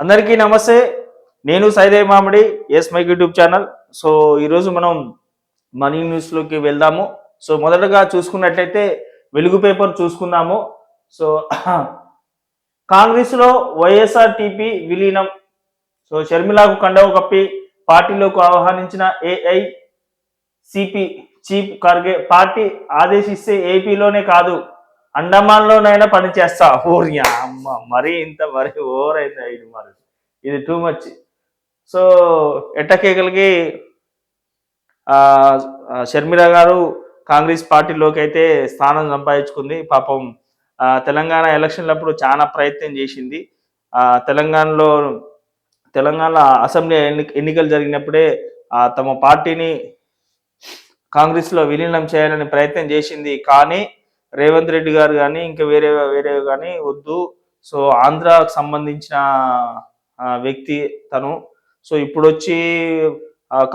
అందరికీ నమస్తే. నేను Saidev Mamidi S mike YouTube channel. So ఈరోజు మనం మనీ న్యూస్లోకి వెళ్దాము. సో మొదటగా చూసుకున్నట్లయితే వెలుగు పేపర్ చూసుకుందాము. సో కాంగ్రెస్లో వైఎస్ఆర్ టీపీ విలీనం. సో షర్మిలాకు కండవ కప్పి పార్టీలోకి ఆహ్వానించిన AI CP chief Kharge party ఆదేశిస్తే ఏపీలోనే కాదు. అండమాన్లోనైనా పనిచేస్తా. ఓరి అమ్మ మరీ ఇంత మరీ ఓవర్ అయింది ఇది మరి. ఇది టూ మచ్ సో ఎట్టకేకలకి షర్మిల గారు కాంగ్రెస్ పార్టీలోకి అయితే స్థానం సంపాదించుకుంది. పాపం తెలంగాణ ఎలక్షన్లప్పుడు చాలా ప్రయత్నం చేసింది. తెలంగాణలో తెలంగాణ అసెంబ్లీ ఎన్ని ఎన్నికలు జరిగినప్పుడే తమ పార్టీని కాంగ్రెస్లో విలీనం చేయాలని ప్రయత్నం చేసింది. కానీ రేవంత్ రెడ్డి గారు కానీ ఇంకా వేరే వేరే కానీ వద్దు. సో ఆంధ్రాకు సంబంధించిన వ్యక్తి తను. సో ఇప్పుడు వచ్చి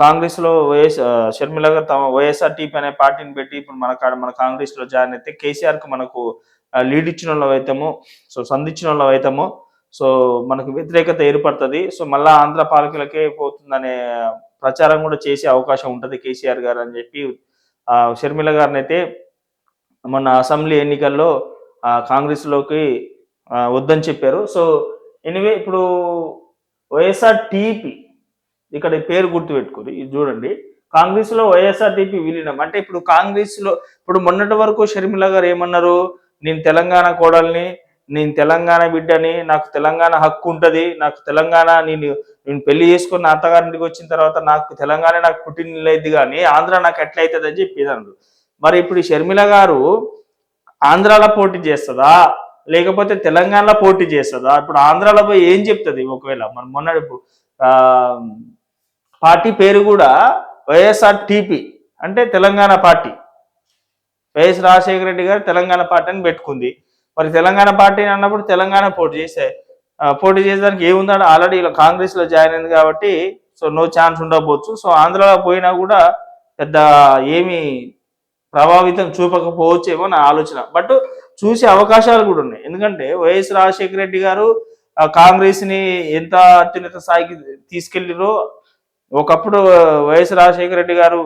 కాంగ్రెస్లో వైఎస్ షర్మిల గారు తమ వైఎస్ఆర్టీపీ అనే పార్టీని పెట్టి ఇప్పుడు మన మన కాంగ్రెస్లో జాయిన్ అయితే కేసీఆర్కి మనకు లీడ్ ఇచ్చిన వాళ్ళు అవుతాము సో సంధించిన వాళ్ళు అవుతాము సో మనకు వ్యతిరేకత ఏర్పడుతుంది. సో మళ్ళా ఆంధ్ర పాలకులకే పోతుందనే ప్రచారం కూడా చేసే అవకాశం ఉంటుంది కేసీఆర్ గారు అని చెప్పి షర్మిల గారిని అయితే మొన్న అసెంబ్లీ ఎన్నికల్లో కాంగ్రెస్లోకి వద్దని చెప్పారు. సో ఎనివే ఇప్పుడు వైఎస్ఆర్ టీపీ ఇక్కడ పేరు గుర్తుపెట్టుకుని ఇది చూడండి. కాంగ్రెస్లో వైఎస్ఆర్ టీపీ విలీనం. అంటే ఇప్పుడు కాంగ్రెస్లో ఇప్పుడు మొన్నటి వరకు షర్మిల గారు ఏమన్నారు? నేను తెలంగాణ కోడల్ని నేను తెలంగాణ బిడ్డని నాకు తెలంగాణ హక్కు ఉంటుంది నాకు తెలంగాణ నేను నేను పెళ్ళి చేసుకుని నా అత్తగారింటికి వచ్చిన తర్వాత నాకు తెలంగాణ నాకు పుట్టినది కానీ ఆంధ్ర నాకు ఎట్లయితుంది అని చెప్పేది అన్నారు మరి ఇప్పుడు షర్మిల గారు ఆంధ్రాలో పోటీ చేస్తుందా? లేకపోతే తెలంగాణలో పోటీ చేస్తుందా? ఇప్పుడు ఆంధ్రాలో పోయి ఏం చెప్తుంది ఒకవేళ? మన మొన్న పార్టీ పేరు కూడా వైఎస్ఆర్ టీపీ అంటే Telangana party. YS Rajasekhara Reddy garu Telangana party అని పెట్టుకుంది. మరి తెలంగాణ పార్టీ అన్నప్పుడు తెలంగాణ పోటీ చేసే పోటీ చేసేదానికి ఏముందని ఆల్రెడీ ఇలా కాంగ్రెస్లో జాయిన్ అయింది కాబట్టి సో నో ఛాన్స్ ఉండకపోవచ్చు. సో ఆంధ్రాలో పోయినా కూడా పెద్ద ఏమి ప్రభావితం చూపకపోవచ్చేమో నా ఆలోచన. బట్ చూసే అవకాశాలు కూడా ఉన్నాయి. ఎందుకంటే వైఎస్ రాజశేఖర రెడ్డి గారు ఆ, కాంగ్రెస్ని ఎంత అత్యున్నత స్థాయికి తీసుకెళ్ళిరో ఒకప్పుడు వైఎస్ రాజశేఖర రెడ్డి గారు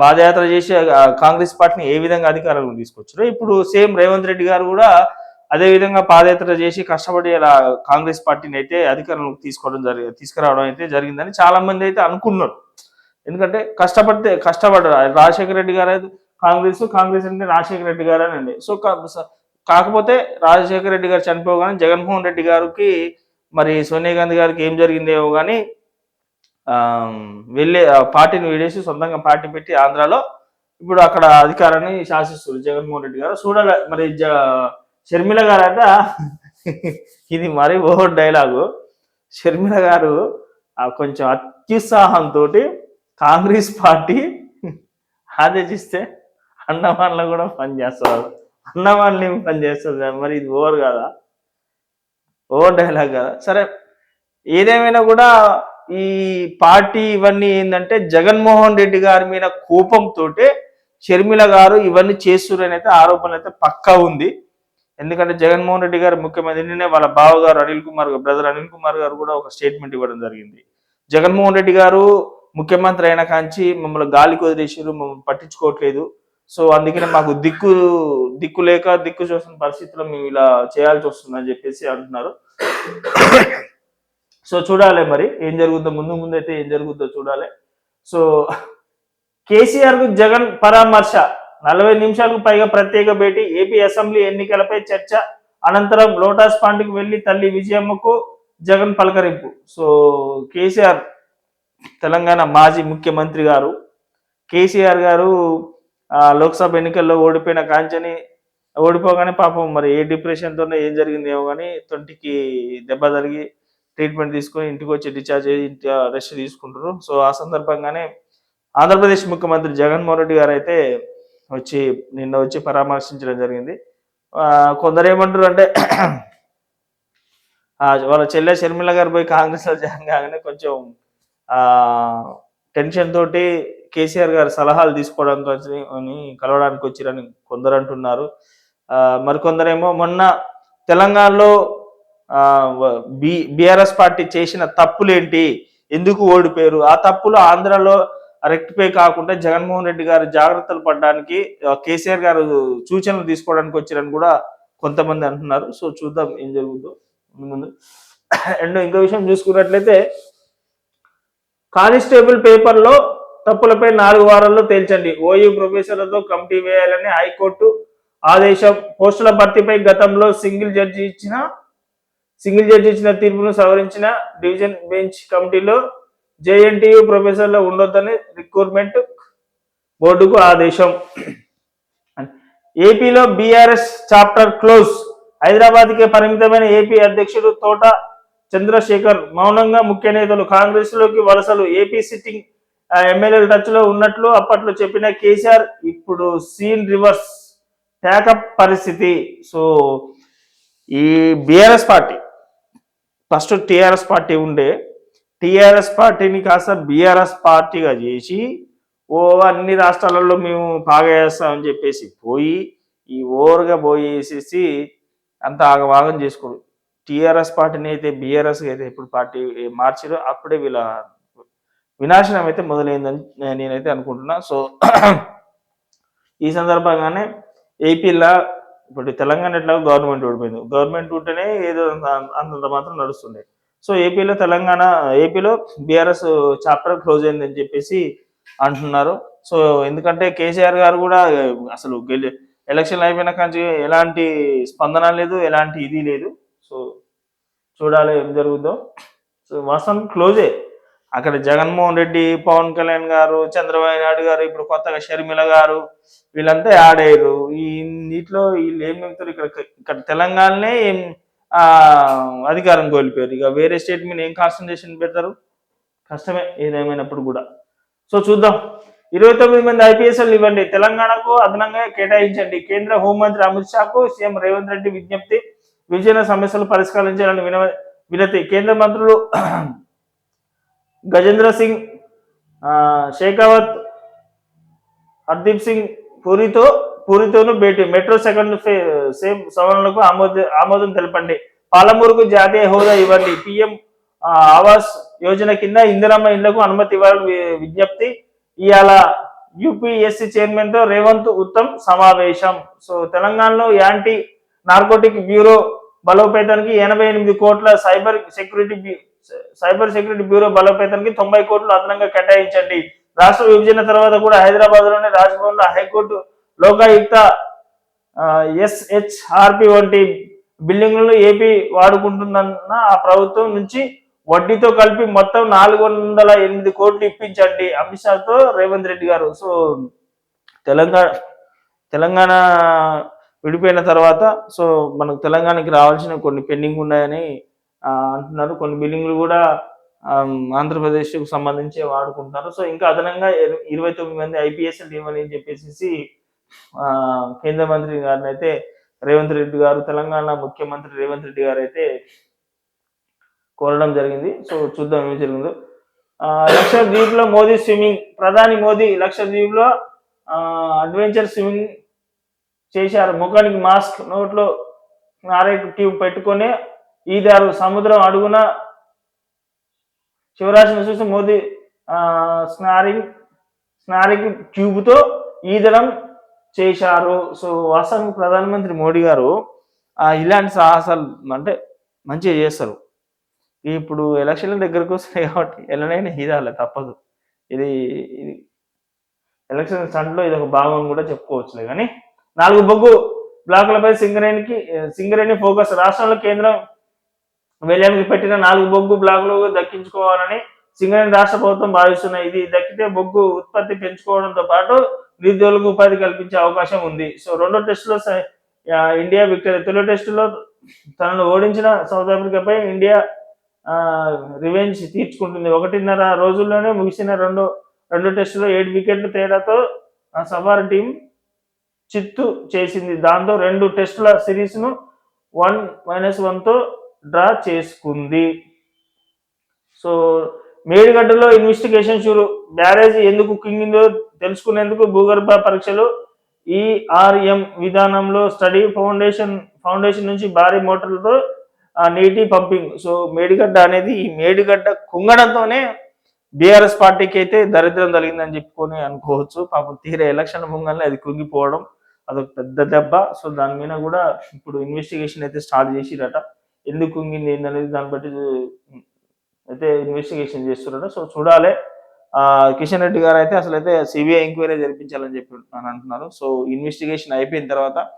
పాదయాత్ర చేసి కాంగ్రెస్ పార్టీని ఏ విధంగా అధికారాలు తీసుకొచ్చారో ఇప్పుడు సేమ్ రేవంత్ రెడ్డి గారు కూడా అదే విధంగా పాదయాత్ర చేసి కష్టపడి అలా కాంగ్రెస్ పార్టీని అయితే అధికారంలోకి తీసుకోవడం జరిగి తీసుకురావడం అయితే జరిగిందని చాలా మంది అయితే అనుకున్నారు. ఎందుకంటే కష్టపడితే కష్టపడ్డారు. రాజశేఖర రెడ్డి గారు అయితే కాంగ్రెస్ కాంగ్రెస్ అంటే రాజశేఖర రెడ్డి గారు అని అండి సో కాకపోతే రాజశేఖర రెడ్డి గారు చనిపోగానే జగన్మోహన్ రెడ్డి గారికి మరి సోనియా గాంధీ గారికి ఏం జరిగిందేమో కానీ వెళ్ళే ఆ పార్టీని వీడేసి సొంతంగా పార్టీ పెట్టి ఆంధ్రాలో ఇప్పుడు అక్కడ అధికారాన్ని శాసిస్తారు జగన్మోహన్ రెడ్డి గారు. చూడాలి మరి జ షర్మిల గారు ఇది మరీ ఓవర్ డైలాగు. షర్మిల గారు కొంచెం అత్యుత్సాహంతో కాంగ్రెస్ పార్టీ ఆదేశిస్తే అండమాన్లో కూడా పనిచేస్తారు అండమాన్లు ఏమి పనిచేస్తుంది మరి ఇది ఓవర్ కదా? ఓవర్ డైలాగ్ కదా? సరే ఏదేమైనా కూడా ఈ పార్టీ ఇవన్నీ ఏంటంటే జగన్మోహన్ రెడ్డి గారి మీద కోపంతో షర్మిల గారు ఇవన్నీ చేస్తురని అయితే ఆరోపణలు అయితే పక్కా ఉంది. ఎందుకంటే జగన్మోహన్ రెడ్డి గారు ముఖ్యమంత్రి నిన్నే వాళ్ళ బావగారు అనిల్ కుమార్ గారు బ్రదర్ అనిల్ కుమార్ గారు కూడా ఒక స్టేట్మెంట్ ఇవ్వడం జరిగింది. జగన్మోహన్ రెడ్డి గారు ముఖ్యమంత్రి అయిన కాంచి మమ్మల్ని గాలి కుదిరేసారు మమ్మల్ని పట్టించుకోవట్లేదు. సో అందుకనే మాకు దిక్కు దిక్కు లేక దిక్కు చూసిన పరిస్థితుల్లో మేము ఇలా చేయాల్సి వస్తుందని చెప్పేసి అంటున్నారు. సో చూడాలి మరి ఏం జరుగుతుందో ముందు ముందు అయితే ఏం జరుగుతుందో చూడాలి. సో కేసీఆర్కు జగన్ పరామర్శ నలభై నిమిషాలకు పైగా ప్రత్యేక భేటీ ఏపీ అసెంబ్లీ ఎన్నికలపై చర్చ అనంతరం లోటస్ పాండ్కి వెళ్ళి తల్లి విజయమ్మకు జగన్ పలకరింపు. సో కేసీఆర్ తెలంగాణ మాజీ ముఖ్యమంత్రి గారు కేసీఆర్ గారు లోక్సభ ఎన్నికల్లో ఓడిపోయిన కాంచని ఓడిపోగానే పాపం మరి ఏ డిప్రెషన్తోనే ఏం జరిగిందేమో కానీ తొంటికి దెబ్బ తరిగి ట్రీట్మెంట్ తీసుకొని ఇంటికి వచ్చి డిశ్చార్జ్ అయ్యి ఇంటి రెస్ట్ తీసుకుంటారు సో ఆ సందర్భంగానే ఆంధ్రప్రదేశ్ ముఖ్యమంత్రి జగన్మోహన్ రెడ్డి గారు అయితే వచ్చి నిన్న వచ్చి పరామర్శించడం జరిగింది. కొందరు ఏమంటారు అంటే వాళ్ళ చెల్లె షర్మిల గారు పోయి కాంగ్రెస్లో జాయిన్ కాగానే కొంచెం టెన్షన్ తోటి కేసీఆర్ గారు సలహాలు తీసుకోవడానికి వచ్చి అని కలవడానికి వచ్చిరని కొందరు అంటున్నారు. మరికొందరేమో మొన్న తెలంగాణలో బి బీఆర్ఎస్ పార్టీ చేసిన తప్పులేంటి? ఎందుకు ఓడిపోయారు? ఆ తప్పులు ఆంధ్రాలో రెక్టిఫై కాకుండా జగన్మోహన్ రెడ్డి గారు జాగ్రత్తలు పడడానికి కేసీఆర్ గారు సూచనలు తీసుకోవడానికి వచ్చారని కూడా కొంతమంది అంటున్నారు. సో చూద్దాం ఏం జరుగుతుందో ముందు ముందు. అండ్ ఇంకో విషయం చూసుకున్నట్లయితే కానిస్టేబుల్ పేపర్లో తప్పులపై నాలుగు వారాల్లో తేల్చండి. ఓయూ ప్రొఫెసర్లతో కమిటీ వేయాలని హైకోర్టు ఆదేశం. పోస్టుల భర్తీపై గతంలో సింగిల్ జడ్జి ఇచ్చిన సింగిల్ జడ్జి ఇచ్చిన తీర్పును సవరించిన డివిజన్ బెంచ్ కమిటీలో జేఎన్టీయు ప్రొఫెసర్లు ఉండొద్దని రిక్రూట్మెంట్ బోర్డుకు ఆదేశం. ఏపీలో బీఆర్ఎస్ చాప్టర్ క్లోజ్. హైదరాబాద్కే పరిమితమైన ఏపీ అధ్యక్షుడు తోట చంద్రశేఖర్ మౌనంగా ముఖ్య నేతలు కాంగ్రెస్లోకి వలసలు ఏపీ సిట్టింగ్ ఎమ్మెల్యేల టచ్లో ఉన్నట్లు అప్పట్లో చెప్పిన కేసీఆర్ ఇప్పుడు సీన్ రివర్స్ ప్యాకప్ పరిస్థితి. సో ఈ BRS party first TRS party ఉండే టిఆర్ఎస్ పార్టీని కాస్త బీఆర్ఎస్ పార్టీగా చేసి ఓ అన్ని రాష్ట్రాలలో మేము బాగా చేస్తామని చెప్పేసి పోయి ఈ ఓవర్గా పోయేసేసి అంత ఆగవాగం చేసుకోరు టీఆర్ఎస్ పార్టీని అయితే బీఆర్ఎస్ అయితే ఇప్పుడు పార్టీ మార్చిరో అప్పుడే వీళ్ళ వినాశనం అయితే మొదలైందని నేనైతే అనుకుంటున్నా. సో ఈ సందర్భంగానే ఏపీలో ఇప్పుడు తెలంగాణ ఎట్లా గవర్నమెంట్ ఓడిపోయింది. గవర్నమెంట్ ఉంటేనే ఏదో అంతంత మాత్రం నడుస్తుండే సో ఏపీలో తెలంగాణ ఏపీలో బీఆర్ఎస్ చాప్టర్ క్లోజ్ అయిందని చెప్పేసి అంటున్నారు. సో ఎందుకంటే కేసీఆర్ గారు కూడా అసలు గెలి ఎలక్షన్ అయిపోయిన కానీ ఎలాంటి స్పందన లేదు ఎలాంటి ఇది లేదు. సో చూడాలి ఏం జరుగుతుందో సో వాస్తవం క్లోజే. అక్కడ జగన్మోహన్ రెడ్డి పవన్ కళ్యాణ్ గారు చంద్రబాబు నాయుడు గారు ఇప్పుడు కొత్తగా షర్మిల గారు వీళ్ళంతా యాడ్ అయ్యారు. ఈ నీటిలో వీళ్ళు ఏం మిగుతారు ఇక్కడ ఇక్కడ తెలంగాణనే ఏం అధికారం కోల్పోయారు. ఇక వేరే స్టేట్ మీద ఏం కాన్సన్ట్రేషన్ పెడతారు? కష్టమే ఏదేమైనప్పుడు కూడా. సో చూద్దాం. ఇరవై తొమ్మిది మంది ఐపీఎస్ఎల్ ఇవ్వండి. తెలంగాణకు అదనంగా కేటాయించండి. కేంద్ర హోంమంత్రి అమిత్ షాకు సీఎం రేవంత్ రెడ్డి విజ్ఞప్తి. విభజన సమస్యలు పరిష్కరించాలని విన వినతి. కేంద్ర మంత్రులు గజేంద్ర సింగ్ ఆ, షేకావత్ హర్దీప్ సింగ్ పూరితో పూరితోనూ భేటీ. మెట్రో సెకండ్ ఫే- సేమ్ సవరణలకు ఆమోద ఆమోదం తెలపండి. పాలమూరుకు జాతీయ హోదా ఇవ్వండి. పిఎం ఆవాస్ యోజన కింద ఇందిరమ్మ ఇళ్ళకు అనుమతి ఇవ్వాలని విజ్ఞప్తి. ఇవాళ యూపీఎస్సీ చైర్మన్తో రేవంత్ ఉత్తమ్ సమావేశం. సో తెలంగాణలో యాంటీ నార్కోటిక్ బ్యూరో బలోపేతానికి ఎనభై ఎనిమిది కోట్ల cyber security bu- cyber security bureau బలోపేతానికి తొంభై కోట్లు అదనంగా కేటాయించండి. రాష్ట్ర విభజన తర్వాత కూడా హైదరాబాద్లోని రాజ్భవన్లో హైకోర్టు లోకాయుక్త ఎస్హెచ్ఆర్పి వంటి బిల్డింగ్లను ఏపీ వాడుకుంటుందన్న ఆ ప్రభుత్వం నుంచి వడ్డీతో కలిపి మొత్తం నాలుగు వందల ఎనిమిది కోట్లు ఇప్పించండి అమిత్ షాతో రేవంత్ రెడ్డి గారు. సో తెలంగాణ తెలంగాణ విడిపోయిన తర్వాత సో మనకు తెలంగాణకి రావాల్సిన కొన్ని పెండింగ్ ఉన్నాయని అంటున్నారు. కొన్ని బిల్డింగ్లు కూడా ఆంధ్రప్రదేశ్కు సంబంధించి వాడుకుంటున్నారు. సో ఇంకా అదనంగా ఇరవై తొమ్మిది మంది ఐపీఎస్ఎల్ ఇవ్వని అని చెప్పేసి కేంద్ర మంత్రి గారిని అయితే రేవంత్ రెడ్డి గారు తెలంగాణ ముఖ్యమంత్రి రేవంత్ రెడ్డి గారు అయితే కోరడం జరిగింది. సో చూద్దాం ఏమి జరిగిందో. లక్షద్వీప్లో మోదీ స్విమ్మింగ్ ప్రధాని మోదీ లక్షద్వీప్లో అడ్వెంచర్ స్విమ్మింగ్ చేశారు. ముఖానికి మాస్క్ నోట్లో నారేట్ ట్యూబ్ పెట్టుకొని ఈదారు సముద్రం అడుగున శివరాజును చూసి మోదీ స్నారింగ్ స్నారింగ్ ట్యూబ్తో ఈదడం చేశారు. సో వాస్తవం ప్రధానమంత్రి మోడీ గారు ఆ, ఇలాంటి సాహసాలు అంటే మంచిగా చేస్తారు. ఇప్పుడు ఎలక్షన్ల దగ్గరకు వస్తాయి కాబట్టి ఎలానైనా ఈదాలి తప్పదు. ఇది ఇది ఎలక్షన్ స్టంట్లో ఇది ఒక భాగం కూడా చెప్పుకోవచ్చులే. కానీ నాలుగు బొగ్గు బ్లాకులపై సింగరేణికి సింగరేణి ఫోకస్ రాష్ట్రంలో కేంద్రం వేలానికి పెట్టిన నాలుగు బొగ్గు బ్లాకులు దక్కించుకోవాలని సింగరేణి రాష్ట్ర ప్రభుత్వం భావిస్తున్నాయి ఇది. దక్కితే బొగ్గు ఉత్పత్తి పెంచుకోవడంతో పాటు నిరుద్యోగులకు ఉపాధి కల్పించే అవకాశం ఉంది. సో రెండో టెస్టులో ఇండియా విక్టరీ తొలి టెస్టులో తనను ఓడించిన సౌత్ ఆఫ్రికాపై ఇండియా రివెంజ్ తీర్చుకుంటుంది. ఒకటిన్నర రోజుల్లోనే ముగిసిన రెండు రెండు టెస్టులో ఏడు వికెట్ల తేడాతో సఫార్ టీం చిత్తు చేసింది. దాంతో రెండు టెస్టుల సిరీస్ను వన్ మైనస్ వన్తో డ్రా చేసుకుంది. సో మేడిగడ్డలో ఇన్వెస్టిగేషన్ షూరు బ్యారేజ్ ఎందుకు కుంగిందో తెలుసుకునేందుకు భూగర్భ పరీక్షలు ఈఆర్ఎం విధానంలో స్టడీ ఫౌండేషన్ ఫౌండేషన్ నుంచి భారీ మోటార్లతో ఆ నీటి పంపింగ్. సో మేడిగడ్డ అనేది ఈ మేడిగడ్డ కుంగడంతోనే బీఆర్ఎస్ పార్టీకి అయితే దరిద్రం కలిగిందని చెప్పుకొని అనుకోవచ్చు. పాపం తీరే ఎలక్షన్ ముంగల్ని అది కుంగిపోవడం. అదొక పెద్ద దెబ్బ. సో దాని మీద కూడా ఇప్పుడు ఇన్వెస్టిగేషన్ అయితే స్టార్ట్ చేసిరట. ఎందుకు కుంగింది ఏందనేది దాన్ని బట్టి అయితే ఇన్వెస్టిగేషన్ చేస్తున్నారట సో చూడాలి. కిషన్ రెడ్డి గారు అయితే అసలు అయితే సిబిఐ ఎంక్వైరీ జరిపించాలని చెప్పి అని అంటున్నారు. సో ఇన్వెస్టిగేషన్ అయిపోయిన తర్వాత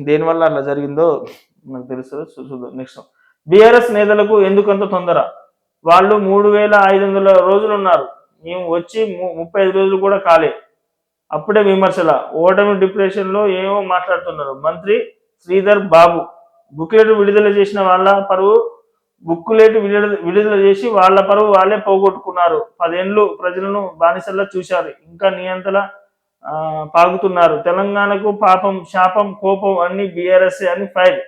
దేనివల్ల అట్లా జరిగిందో నాకు తెలుస్తుంది చూద్దాం. నెక్స్ట్ బీఆర్ఎస్ నేతలకు ఎందుకంత తొందర? వాళ్ళు మూడు వేల ఐదు వందల రోజులు ఉన్నారు. మేము వచ్చి ము- ముప్పై ఐదు రోజులు కూడా కాలే. అప్పుడే విమర్శల ఓటమి డిప్రెషన్లో ఏమో మాట్లాడుతున్నారు. మంత్రి శ్రీధర్ బాబు బుక్లెట్ విడుదల చేసిన వాళ్ళ పరువు బుక్కులెట్ విడుదల విడుదల చేసి వాళ్ళ పరువు వాళ్ళే పోగొట్టుకున్నారు. పదేళ్ళు ప్రజలను బానిసల్లా చూశారు. ఇంకా నియంతల పాగుతున్నారు. తెలంగాణకు పాపం శాపం కోపం అన్ని బీఆర్ఎస్ అని ఫైల్.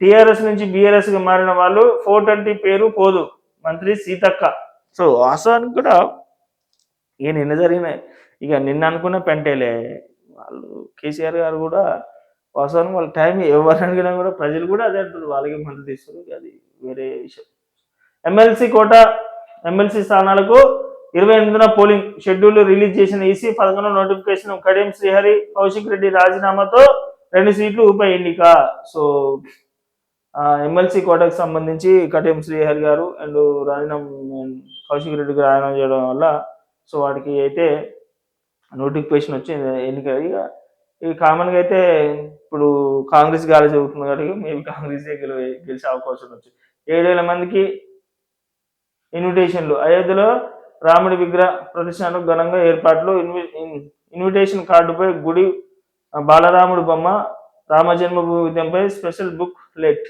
టీఆర్ఎస్ నుంచి బీఆర్ఎస్గా మారిన వాళ్ళు ఫోర్ ట్వంటీ పేరు పోదు. మంత్రి సీతక్క. సో వాస్తవానికి కూడా ఇక నిన్న జరిగిన ఇక నిన్న అనుకున్న పెంటేలే. వాళ్ళు కేసీఆర్ గారు కూడా వాస్తవానికి వాళ్ళ టైం ఎవరు అడిగినా కూడా ప్రజలు కూడా అదే అంటారు వాళ్ళకి మద్దతు ఇస్తారు. అది వేరే విషయం. ఎమ్మెల్సీ కోట ఎమ్మెల్సీ స్థానాలకు ఇరవై ఎనిమిదిన పోలింగ్ షెడ్యూల్ రిలీజ్ చేసిన ఈసీ పదకొండు నోటిఫికేషన్ కడియం శ్రీహరి కౌశిక్ రెడ్డి రాజీనామాతో రెండు సీట్లు ఉప ఎన్నిక. సో ఎమ్మెల్సీ కోటకు సంబంధించి కడియం శ్రీహరి గారు అండ్ రాజీనామా కౌశిక్ రెడ్డికి రాజీనామా చేయడం వల్ల సో వాటికి అయితే నోటిఫికేషన్ వచ్చి ఎన్నిక ఇక ఈ కామన్గా అయితే ఇప్పుడు కాంగ్రెస్ గాలి చదువుతుంది కాబట్టి మేబీ కాంగ్రెస్ గెలి గెలిచే అవకాశం వచ్చి ఏడు వేల మందికి ఇన్విటేషన్లు. అయోధ్యలో రాముడి విగ్రహ ప్రదర్శనకు ఘనంగా ఏర్పాట్లు ఇన్వి ఇన్- ఇన్విటేషన్ కార్డుపై గుడి బాలరాముడి బాలరాముడు బొమ్మ Rama Janmabhoomi special booklet.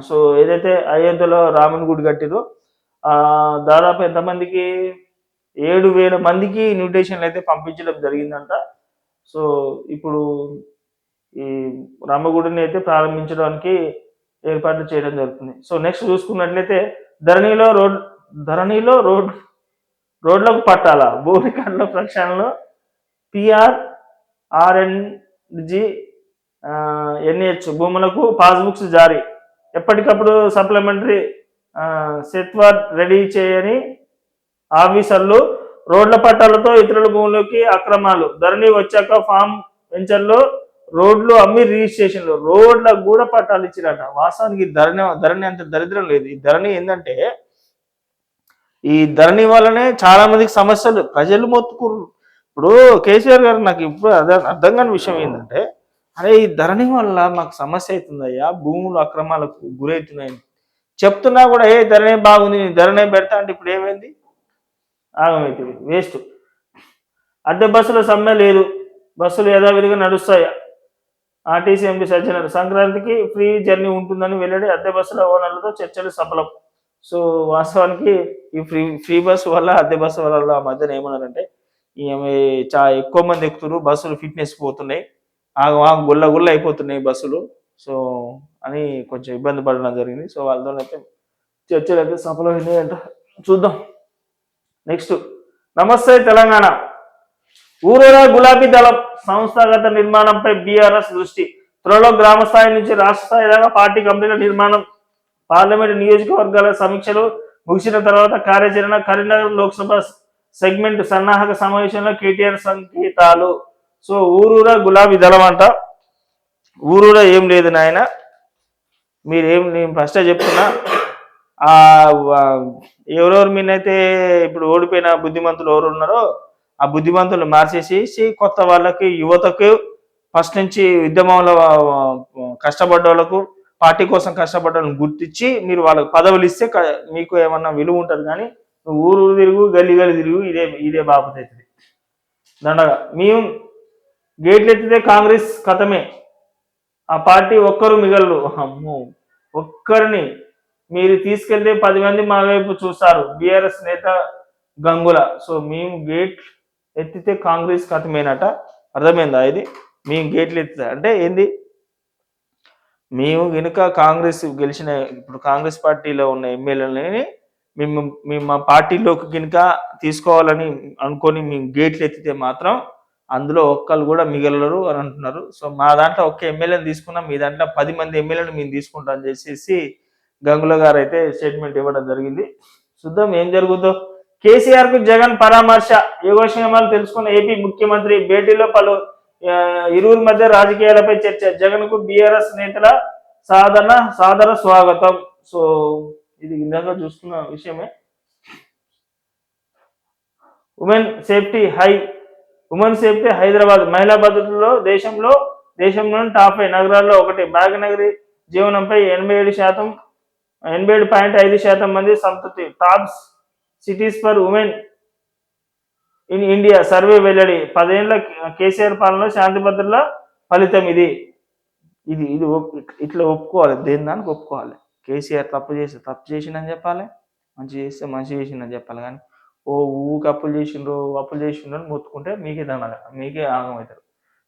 So ఏదైతే అయోధ్యలో రాముని గుడి కట్టిరో దాదాపు ఎంతమందికి ఏడు వేల మందికి ఇన్విటేషన్లు అయితే పంపించడం జరిగిందంట. సో ఇప్పుడు ఈ రామగుడిని అయితే ప్రారంభించడానికి ఏర్పాట్లు చేయడం జరుగుతుంది. సో నెక్స్ట్ చూసుకున్నట్లయితే ధరణిలో రోడ్ ధరణిలో రోడ్ రోడ్లకు పట్టాల. భూమి కార్డుల ప్రక్షాళనలో పిఆర్ ఆర్ఎన్జి ఎన్హెచ్ భూములకు పాస్బుక్స్ జారీ. ఎప్పటికప్పుడు సప్లిమెంటరీ సెత్వార్ రెడీ చేయని ఆఫీసర్లు రోడ్ల పట్టాలతో ఇతరుల భూములకి అక్రమాలు. ధరణి వచ్చాక ఫామ్ వెంచర్లో రోడ్లు అమ్మి రిజిస్ట్రేషన్లు. రోడ్లకు కూడా పట్టాలు ఇచ్చిరట. వాస్తవానికి ఈ ధరణి ధరణి అంత దరిద్రం లేదు. ఈ ధరణి ఏంటంటే ఈ ధరణి వల్లనే చాలా మందికి సమస్యలు. ప్రజలు మొత్తుకుర్రు ఇప్పుడు కేసీఆర్ గారు నాకు ఇప్పుడు అర్థం అర్థం కాని విషయం ఏంటంటే అరే ఈ ధరణి వల్ల మాకు సమస్య అవుతుందయ్యా భూములు అక్రమాలకు గురవుతున్నాయని. చెప్తున్నా కూడా ఏ ధరణే బాగుంది నీ ధరణి పెడతా అంటే ఇప్పుడు ఏమైంది? ఆగమవుతుంది వేస్ట్. అద్దె బస్సుల సమ్మె లేదు. బస్సులు యథావిధిగా నడుస్తాయి. RTC MP Sajjanar. సంక్రాంతికి ఫ్రీ జర్నీ ఉంటుందని వెల్లడి అద్దె బస్సుల ఓనర్లతో చర్చలు సఫలం. సో వాస్తవానికి ఈ ఫ్రీ ఫ్రీ బస్సు వల్ల అద్దె బస్సు వల్ల ఆ మధ్యన ఏమన్నారంటే చా ఎక్కువ మంది ఎక్కుతున్నారు బస్సులు ఫిట్నెస్ పోతున్నాయి. ఆగ ఆగ గుల్ల గుల్ల అయిపోతున్నాయి బస్సులు. సో అని కొంచెం ఇబ్బంది పడడం జరిగింది. సో వాళ్ళతో అయితే చర్చలు అయితే సఫలమైంది అంట చూద్దాం. నెక్స్ట్ నమస్తే తెలంగాణ. ఊరేరా గులాబీ దళం సంస్థాగత నిర్మాణంపై బీఆర్ఎస్ దృష్టి. త్వరలో గ్రామ స్థాయి నుంచి రాష్ట్ర స్థాయి దాకా పార్టీ కంపెనీల నిర్మాణం. పార్లమెంటు నియోజకవర్గాల సమీక్షలు ముగిసిన తర్వాత కార్యాచరణ కరీంనగర్ లోక్సభ సెగ్మెంట్ సన్నాహక సమావేశంలో కేటీఆర్ సంకేతాలు. సో ఊరూరా గులాబీ దళం అంట. ఊరూరా ఏం లేదు నాయన. మీరేం నేను ఫస్టే చెప్తున్నా. ఎవరెవరు మీనైతే ఇప్పుడు ఓడిపోయిన బుద్ధిమంతులు ఎవరు ఉన్నారో ఆ బుద్ధిమంతులు మార్చేసేసి కొత్త వాళ్ళకి యువతకు ఫస్ట్ నుంచి ఉద్యమంలో కష్టపడ్డ వాళ్ళకు పార్టీ కోసం కష్టపడ్డ వాళ్ళని గుర్తించి మీరు వాళ్ళకి పదవులు ఇస్తే మీకు ఏమన్నా విలువ ఉంటుంది కానీ ఊరు తిరుగు గల్లీ గల్లి తిరుగు ఇదే ఇదే బాపత అవుతుంది దండగా మేము గేట్లు ఎత్తితే కాంగ్రెస్ కథమే. ఆ పార్టీ ఒక్కరు మిగలరు. అమ్మో ఒక్కరిని మీరు తీసుకెళ్తే పది మంది మా వైపు చూస్తారు. బీఆర్ఎస్ నేత గంగుల. సో మేము గేట్ ఎత్తితే కాంగ్రెస్ కథమేనట. అర్థమైందా ఇది? మేము గేట్లు ఎత్తితే. అంటే ఏంది? మేము వెనుక కాంగ్రెస్ గెలిచిన ఇప్పుడు కాంగ్రెస్ పార్టీలో ఉన్న ఎమ్మెల్యేలని మేము మేము మా పార్టీలోకి కనుక తీసుకోవాలని అనుకొని మేము గేట్లు ఎత్తితే మాత్రం అందులో ఒక్కళ్ళు కూడా మిగలరు అని అంటున్నారు. సో మా దాంట్లో ఒక్క ఎమ్మెల్యేని తీసుకున్నాం. మీ దాంట్లో పది మంది ఎమ్మెల్యేలు మేము తీసుకుంటాం అని చేసేసి గంగుల గారు అయితే స్టేట్మెంట్ ఇవ్వడం జరిగింది. చూద్దాం ఏం జరుగుతుందో కేసీఆర్కు జగన్ పరామర్శ. యోగక్షేమాలు తెలుసుకున్న ఏపీ ముఖ్యమంత్రి భేటీలో పలు ఇరువురి మధ్య రాజకీయాలపై చర్చ. జగన్కు బీఆర్ఎస్ నేతల సాధన సాదర స్వాగతం. సో ఇది విధంగా చూసుకున్న విషయమే. ఉమెన్ సేఫ్టీ హై ఉమెన్ సేఫ్టీ హైదరాబాద్. మహిళా భద్రతలో దేశంలో దేశంలోని టాప్ ఫైవ్ నగరాల్లో ఒకటి. భాగ్యనగరి జీవనంపై ఎనభై ఏడు శాతం ఎనభై ఏడు పాయింట్ ఐదు శాతం మంది సంతృప్తి. Top cities for women in India survey వెల్లడి. పదేళ్ళ కేసీఆర్ పాలనలో శాంతి భద్రతల ఫలితం ఇది. ఇది ఇది ఇట్లా ఒప్పుకోవాలి. దేని దానికి ఒప్పుకోవాలి? కేసీఆర్ తప్పు చేసి తప్పు చేసిందని చెప్పాలి? మంచి చేస్తే మంచి చేసిందని చెప్పాలి. కానీ ఓ ఊకి అప్పులు చేసిండ్రు అప్పులు చేసిండ్రు అని మొత్తుకుంటే మీకే దాని మీకే ఆగమవుతారు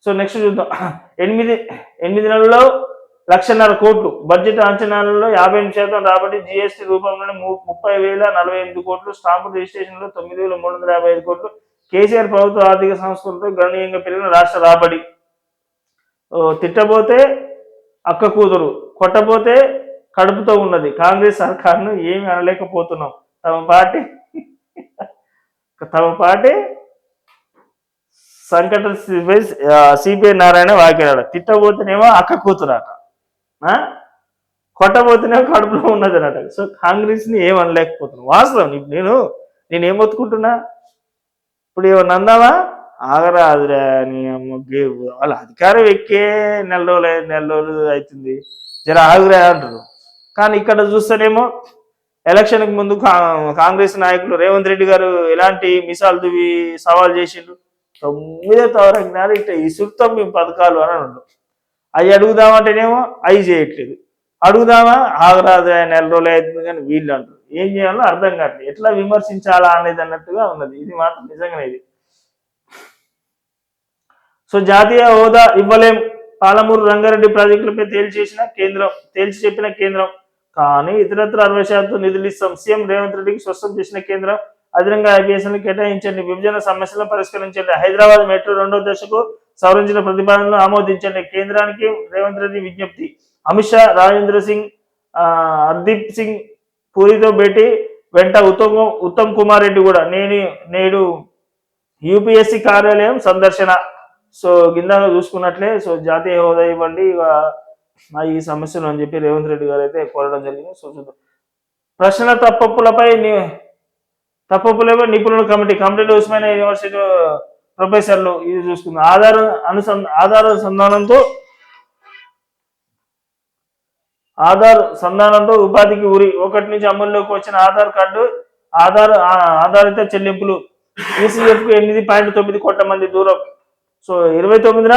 సో నెక్స్ట్ చూద్దాం. ఎనిమిది ఎనిమిది నెలల్లో లక్షన్నర కోట్లు. బడ్జెట్ అంచనాలలో యాభై ఎనిమిది శాతం రాబడి జిఎస్టీ రూపంలోనే ముప్పై వేల నలభై ఎనిమిది కోట్లు స్టాంపు రిజిస్ట్రేషన్లో తొమ్మిది వేల మూడు వందల యాభై ఐదు కోట్లు. కేసీఆర్ ప్రభుత్వ ఆర్థిక సంస్కృతితో గణనీయంగా పెరిగిన రాష్ట్ర రాబడి. తిట్టబోతే అక్క కూతురు కొట్టబోతే కడుపుతో ఉన్నది. కాంగ్రెస్ సర్కార్ను ఏమి అనలేకపోతున్నాం. తమ పార్టీ తమ పార్టీ సంకట సిపిఐ నారాయణ వాక్యాడు తిట్టబోతేనేమో అక్క కూతురాట. ఆ? కడుపులో ఉన్నది అన్నట సో కాంగ్రెస్ని ఏం వాస్తవం. నేను నేను ఏం ఇప్పుడు ఏమన్నా అందావా? ఆగరాదురా నీ అమ్మ గేవ్ వాళ్ళ అధికారం ఎక్కే నెల రోజులు నెల రోజులు అవుతుంది జర ఆగురా అంటారు కానీ ఇక్కడ చూస్తేనేమో ఎలక్షన్కి ముందు కా- కాంగ్రెస్ నాయకులు రేవంత్ రెడ్డి గారు ఎలాంటి మిసాలు దువి సవాల్ చేసిండ్రు? తొమ్మిదో తవరంగారు ఇట్లా ఇసురుతాం మేము పథకాలు అని అన్నాడు. అవి అడుగుదామంటేనేమో అవి చేయట్లేదు. అడుగుదామా? ఆగరాదు నెల రోజులు అవుతుంది కానీ వీళ్ళు అంటారు. ఏం చేయాలో అర్థం కావట్లేదు. ఎట్లా విమర్శించాలా అనేది అన్నట్టుగా ఉన్నది. ఇది మాత్రం నిజంగానే ఇది. సో జాతీయ హోదా ఇవ్వలేం. పాలమూరు రంగారెడ్డి ప్రాజెక్టులపై తేల్చేసిన కేంద్రం తేల్చి చెప్పిన కేంద్రం. కానీ ఇతరత్ర అరవై శాతం నిధులు ఇస్తాం. సీఎం రేవంత్ రెడ్డికి స్పష్టం చేసిన కేంద్రం. అదనంగా ఐపీఎస్ను కేటాయించండి. విభజన సమస్యలను పరిష్కరించండి. హైదరాబాద్ మెట్రో రెండో దశకు సవరించిన ప్రతిపాదనలు ఆమోదించండి. కేంద్రానికి రేవంత్ రెడ్డి విజ్ఞప్తి. అమిత్ షా రాజేంద్ర సింగ్ హర్దీప్ సింగ్ పూరితో భేటీ వెంట ఉత్తమ్ ఉత్తమ్ కుమార్ రెడ్డి కూడా. నేను నేడు యూపీఎస్సి కార్యాలయం సందర్శన. సో కింద చూసుకున్నట్లే సో జాతీయ హోదా ఇవ్వండి మా ఈ సమస్యలు అని చెప్పి రేవంత్ రెడ్డి గారు అయితే కోరడం జరిగింది. సో చూద్దాం. ప్రశ్నల తప్పప్పులపై తప్పప్పులపై నిపుణుల కమిటీ కమిటీలో ఉస్మానియా యూనివర్సిటీ ప్రొఫెసర్లు ఇది చూస్తుంది. ఆధార అనుసంధ ఆధార సంధానంతో ఆధార్ సంధానంతో ఉపాధికి ఉరి ఒకటి నుంచి అమల్లోకి వచ్చిన ఆధార్ కార్డు ఆధార్ ఆధారిత చెల్లింపులు ఈసీఎఫ్ ఎనిమిది పాయింట్ తొమ్మిది కోట్ల మంది దూరం. సో ఇరవై తొమ్మిదిన